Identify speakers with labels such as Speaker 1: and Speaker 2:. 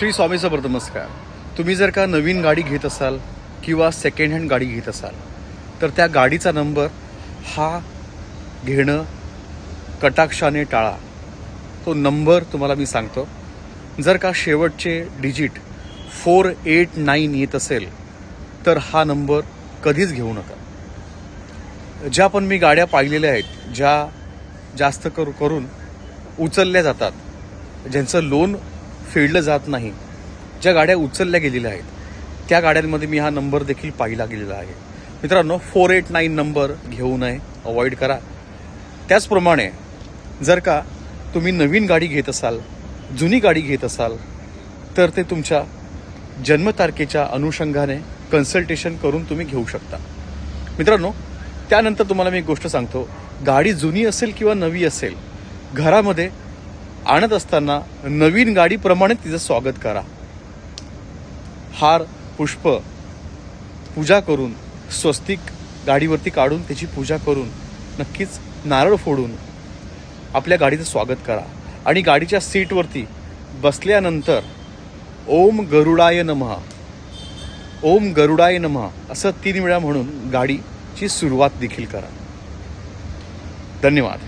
Speaker 1: श्री स्वामी समर्थ नमस्कार. तुम्ही जर का नवीन गाडी घेत असाल किंवा सेकंड हँड गाडी घेत असाल तर त्या गाडीचा नंबर हा घेणं कटाक्षाने टाळा. तो नंबर तुम्हाला मी सांगतो. जर का शेवटचे डिजिट फोर एट नाईन येत असेल तर हा नंबर कधीच घेऊ नका. ज्या पण मी गाड्या पाहिलेल्या आहेत ज्या जास्त कर करून उचलल्या जातात ज्यांचं लोन फेडलं जात नाही. ज्या गाड्या उचलल्या गेलेल्या आहेत त्या गाड्यांमध्ये मी हा नंबर देखील पाहिला गेलेला आहे. मित्रांनो फोर एट नाईन नंबर घेऊ नये अवॉइड करा. त्याचप्रमाणे जर का तुम्ही नवीन गाडी घेत असाल जुनी गाडी घेत असाल तर ते तुमच्या जन्मतारखेच्या अनुषंगाने कन्सल्टेशन करून तुम्ही घेऊ शकता. मित्रांनो त्यानंतर तुम्हाला मी एक गोष्ट सांगतो. गाडी जुनी असेल किंवा नवी असेल घरामध्ये आणत असताना नवीन गाडीप्रमाणे तिचं स्वागत करा. हार पुष्प पूजा करून स्वस्तिक गाडीवरती काढून त्याची पूजा करून नक्कीच नारळ फोडून आपल्या गाडीचं स्वागत करा. आणि गाडीच्या सीटवरती बसल्यानंतर ओम गरुडाय नमः ओम गरुडाय नमः असं तीन वेळा म्हणून गाडीची सुरुवात देखील करा. धन्यवाद.